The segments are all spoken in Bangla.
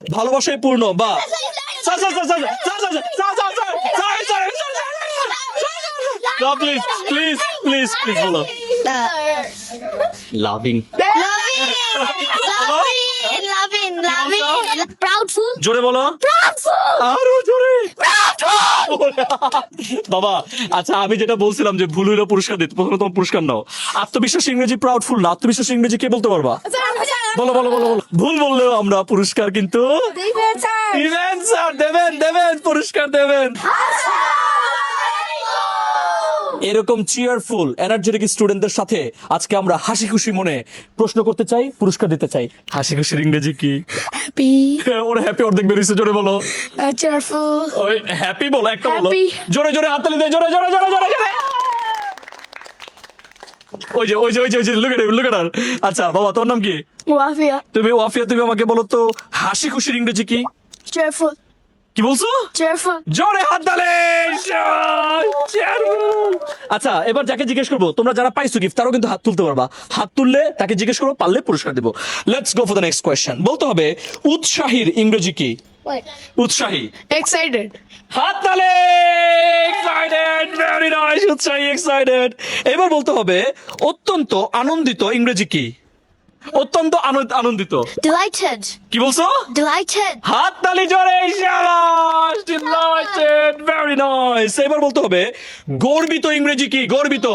ভালোবাসায় পূর্ণ বা প্লিজ প্লিজ জোরে বলো আরও জোরে বাবা আচ্ছা আমি যেটা বলছিলাম যে ভুল হইলে পুরস্কার দিতে প্রথমে তোমার পুরস্কার নাও। আত্মবিশ্বাস ইংরেজি প্রাউডফুল না আত্মবিশ্বাস ইংরেজি কে বলতে পারবা? বলো বলো বলো বলো। ভুল বললেও আমরা পুরস্কার কিন্তু দিবেন স্যার। দেবেন দেবেন পুরস্কার দেবেন। এরকম চিয়ারফুল এনার্জেটিক স্টুডেন্টদের সাথে আজকে আমরা হাসি খুশি মনে প্রশ্ন করতে চাই পুরস্কার দিতে চাই। হাসি খুশির ইংরেজি কি? Happy. ওরা হ্যাপি অর্ধেক বেরিয়েছে জোরে বলো। Cheerful. ওই হ্যাপি বলো একটা বলো. জোরে জোরে হাততালি দে জোরে জোরে জোরে জোরে জোরে। ওই যে ওই যে ওই যে ওই যে লুক এট লুক এট আচ্ছা বাবা তোর নাম কি? ওয়াফিয়া। তুমি ওয়াফিয়া তুমি আমাকে বলো তো হাসি খুশির ইংরেজি কি? Cheerful. কি বলছো? জোরে হাত তালে আচ্ছা এবার যাকে জিজ্ঞেস করব তোমরা যারা পাইছো গিফট তারাও কিন্তু হাত তুলতে পারবা। হাত তুললে তাকে জিজ্ঞেস করব পারলে পুরস্কার দেবো। Let's go for the next question বলতে হবে উৎসাহীর ইংরেজি কি? উৎসাহী। Excited. হাত তালে এক্সাইটেড ভেরি নাইস উৎসাহী এক্সাইটেড এবার বলতে হবে অত্যন্ত আনন্দিত ইংরেজি কি? অত্যন্ত আনন্দিত Delighted. কি বলছো Delighted. হাত তালি জোরে শাবাশ ডিলাইটেড ভেরি নাইস এবার বলতে হবে গর্বিত ইংরেজি কি গর্বিত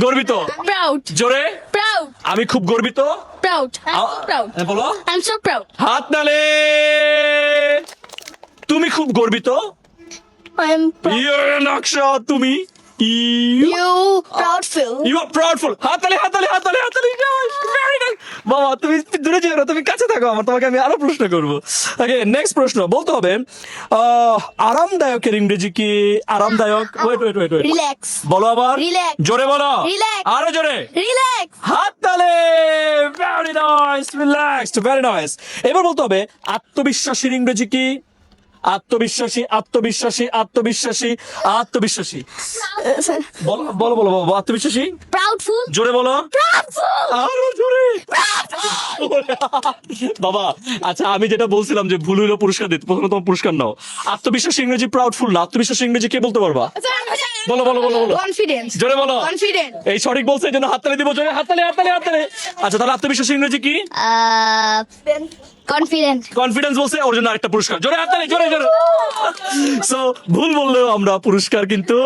গর্বিত Proud. জোরে Proud. আমি খুব গর্বিত Proud. I'm a- so proud. হ্যাঁ, বলো I'm so proud. হাত তালে তুমি খুব গর্বিত I'm proud. ইয়ে নকশা তুমি you. You are proudful very nice বাবা তুমি দূরে যেও না তুমি কাছে থাকো আমার তোমাকে আমি আরও প্রশ্ন করব ওকে নেক্সট প্রশ্ন বলতে হবে আহ, আরামদায়কের ইংরেজি কি আরামদায়ক wait wait wait wait Relax. বলো আবার. জোরে বলো. আরও জোরে Relax. হাততালি very nice relaxed very nice এবার বলতে হবে আত্মবিশ্বাসীর ইংরেজি কি আত্মবিশ্বাসী আত্মবিশ্বাসী আত্মবিশ্বাসী আত্মবিশ্বাসী। বলো বলো বলো বলো, আত্মবিশ্বাসী? প্রাউডফুল জোরে বলো. আরও জোরে। বাবা আচ্ছা আমি যেটা বলছিলাম যে ভুল হলো পুরস্কার দিতে প্রথমে তোমার পুরস্কার নাও। আত্মবিশ্বাসী ইংরেজি প্রাউডফুল না আত্মবিশ্বাসী ইংরেজি কে বলতে পারবা? বলো বলো বলো বলো। Confidence. জোরে বলো। Confident. এই সঠিক বলছে এই জন্য হাততালি দিব জোরে হাততালি হাততালি হাততালি। আচ্ছা তাহলে আত্মবিশ্বাস ইংরেজি কি? কনফিডেন্স বলছে ওর জন্য আরেকটা পুরস্কার। জোরে হাততালি জোরে জোরে। সো ভুল বললেও আমরা পুরস্কার কিন্তু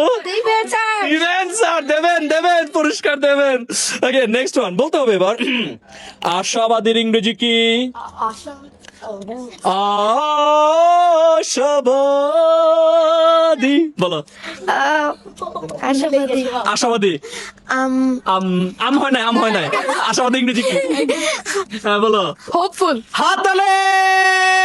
দিবেন স্যার দেবেন দেবেন পুরস্কার দেবেন ওকে নেক্সট ওয়ান বলতে হবে এবার। আশাবাদীর ইংরেজি কি? আশাবাদী। বলো। Uh, আশাবাদী। আম। আম আম হয় নাই আম হয় নাই। আশাবাদী ইংরেজি কি? হ্যাঁ বলো। হোপফুল হাত তালে!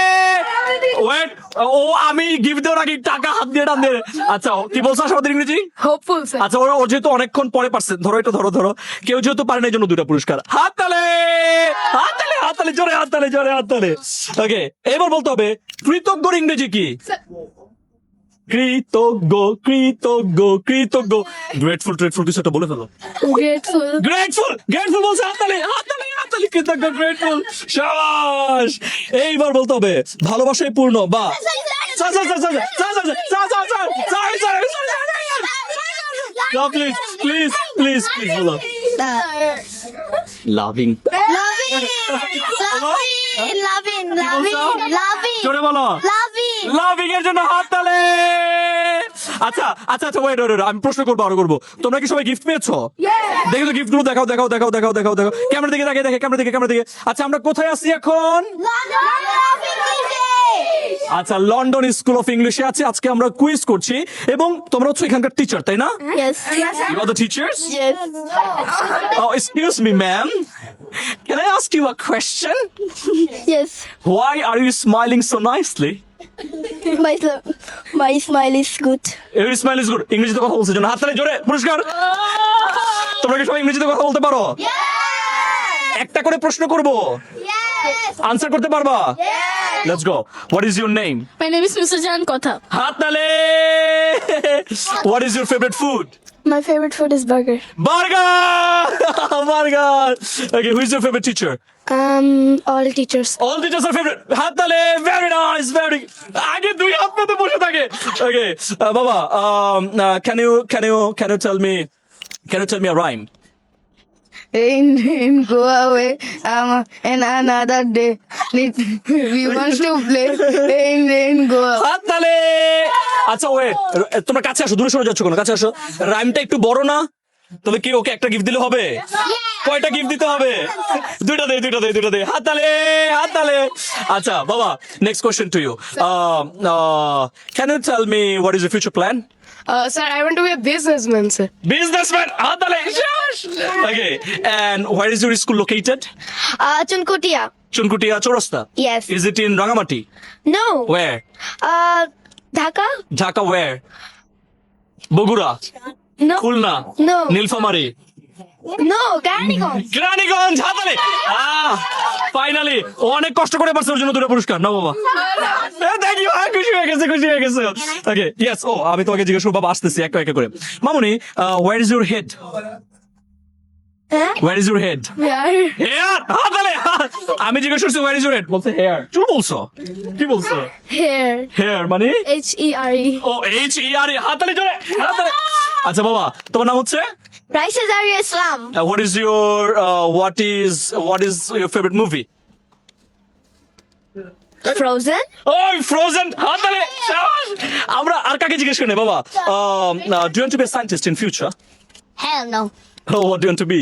ওয়েট ও আমি গিফট দেওয়ার আগে টাকা হাত দিয়ে টান দিয়ে আচ্ছা কি বলছো? আমাদের ইংরেজি হোপফুল sir. আচ্ছা ও যেহেতু অনেকক্ষণ পরে পারছে ধরো এটা ধরো ধরো। কেউ যেহেতু পারে না এই জন্য দুটো পুরস্কার। হাত তালে হাত তালে হাত তালে জোরে হাত তালে জোরে হাত তালে ওকে এবার বলতে হবে কৃতজ্ঞর ইংরেজি কি? কৃতজ্ঞ কৃতজ্ঞ কৃতজ্ঞ গ্রেটফুল ট্রেটফুল কিছু একটা বলে ফেলো গ্রেটফুল গ্রেটফুল গ্রেটফুল বলছে হাততালি হাততালি হাততালি কৃতজ্ঞ গ্রেটফুল সাবাস এইবার বলতে হবে ভালোবাসায় পূর্ণ বা প্লিজ প্লিজ প্লিজ প্লিজ বলো loving loving loving loving loving জোরে বলো লাভিং এর জন্য হাত তালে। আচ্ছা আচ্ছা আচ্ছা ওয়েট ওয়েট আমি প্রশ্ন করব আরও করব। তোমরা কি সবাই গিফট পেয়েছ? দেখো তো গিফটগুলো দেখাও দেখাও দেখাও দেখাও দেখাও দেখাও। ক্যামেরা দিকে দেখে দেখে ক্যামেরা দিকে ক্যামেরা দিকে। আচ্ছা আমরা কোথায় আছি এখন? আচ্ছা লন্ডন স্কুল অফ ইংলিশে আছে। আজকে আমরা কুইজ করছি। এবং তোমরা হচ্ছে এখানকার টিচার তাই না. You are the teachers Yes. Oh, excuse me, ma'am. Can I ask you a question? Yes. Why are you smiling so nicely? My my smile is good. Your smile is good. ইংরেজিতে কথা বলছে জন্য হাততালি জোরে পুরস্কার তোমরা কি সবাই ইংরেজিতে কথা বলতে পারো একটা করে প্রশ্ন করব আনসার করতে পারবা Yes. Let's go what is your name My name is Mr. Jan Kotha. হাত তালে what is your favourite food My favorite food is burger. Burger burger okay who is your favourite teacher Um, all teachers. All teachers are favorite. হাত তালে very nice, very. আগে দুই হাত পেতে বসে থাকে. Okay, uh, বাবা, um, uh, can you can you can you tell me can you tell me Rain, rain, go away. Um, and another day. We want to play. Rain, rain, go away. হাত আচ্ছা ওয়েট তোমরা কাছে আসো দূরে সরে যাচ্ছ কেন? কাছে আসো। রাইমটা একটু বড় না? তবে কি ওকে একটা গিফট দিলে হবে? কয়টা গিফট দিতে হবে? দুইটা দে দুইটা দে দুইটা দে। হাত তালে হাত তালে আচ্ছা বাবা next question to you can you tell me what is your future plan Uh, sir, I want to be a businessman, sir. Businessman, Adale, Okay, and where is your school located? Uh, Chunkutia. Chunkutia Chorasta. Yes. Is it in Rangamati? No. Where? Uh, Dhaka? Dhaka where? Bogura, No. Khulna, No. Nilfamari, Garnigonj. Kiraniganj, Hadale. Finally অনেক কষ্ট করে পারছে ওর জন্য দুটো পুরস্কার। না বাবা। থ্যাংক ইউ খুশি হয়ে গেছে খুশি হয়ে গেছে। ওকে ইয়েস ও আমি তোমাকে জিজ্ঞেস করব বাবা আসতেছি এক একটা করে। মামুনি হোয়ার ইজ ইউর হেড হ্যাঁ? Where is your head. Here হাতালে আমি জিজ্ঞেস করছি ওয়ার ইজ ইউর হেড বলছে হেয়ার চুল বলছো কি বলছো Hair. হেয়ার মানে H E R E. ও এইচ ই আর হাতালে জোরে হাতালে আচ্ছা বাবা তোমার নাম হচ্ছে Rices are Islam. What is your what is what is your favourite movie Frozen. ওই ফ্রোজেন হাতালে আমরা আর কাকে জিজ্ঞেস করি বাবা do you to be scientist in future Hell no. What do you to be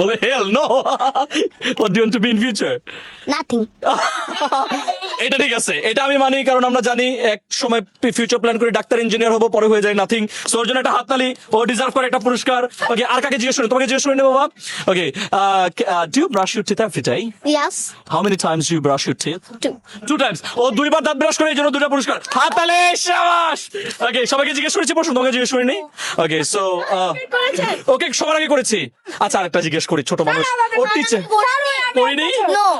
বলে hell no what do to be in future Nothing. এটা ঠিক আছে। এটা আমি মানি কারণ আমরা জানি এক সময় ফিউচার প্ল্যান করে ডাক্তার ইঞ্জিনিয়ার হব পরে হয়ে যায় নাথিং সো ওর জন্য একটা হাততালি ও ডিজার্ভ করে একটা পুরস্কার। ওকে আর কাকে জিজ্ঞেস করি? তোমাকে জিজ্ঞেস করি বাবা। Okay do you brush your teeth every day Yes. How many times you brush your teeth Two. Two times ও দুইবার দাঁত ব্রাশ করে এই জন্য দুটো পুরস্কার। হাততালি শাবাশ ওকে সবাইকে জিজ্ঞেস করেছি প্রশ্ন তোমাকে জিজ্ঞেস করিনি। ওকে সো ওকে সবার আগে করেছি। আচ্ছা আরেকটা জিজ্ঞেস করি ছোট মানুষ ওর টিচার করিনি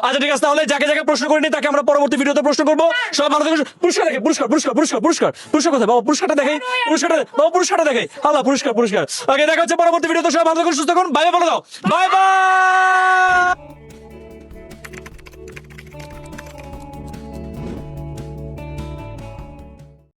আচ্ছা ঠিক আছে তাহলে যাকে যাকে প্রশ্ন করিনি তাকে আমরা পরবর্তী ভিডিওতে প্রশ্ন করব সব ভালো থেকে পুরস্কার দেখে পুরস্কার পুরস্কার পুরস্কার পুরস্কার পুরস্কার কোথায় বাবা পুরস্কারটা দেখে পুরস্কারটা বাবা পুরস্কারটা দেখে আল্লাহ পুরস্কার পুরস্কার আগে দেখা হচ্ছে পরবর্তী ভিডিওতে সব ভালো থাকুন সুস্থ থাকুন বাই বাই বলে দাও বাই বাই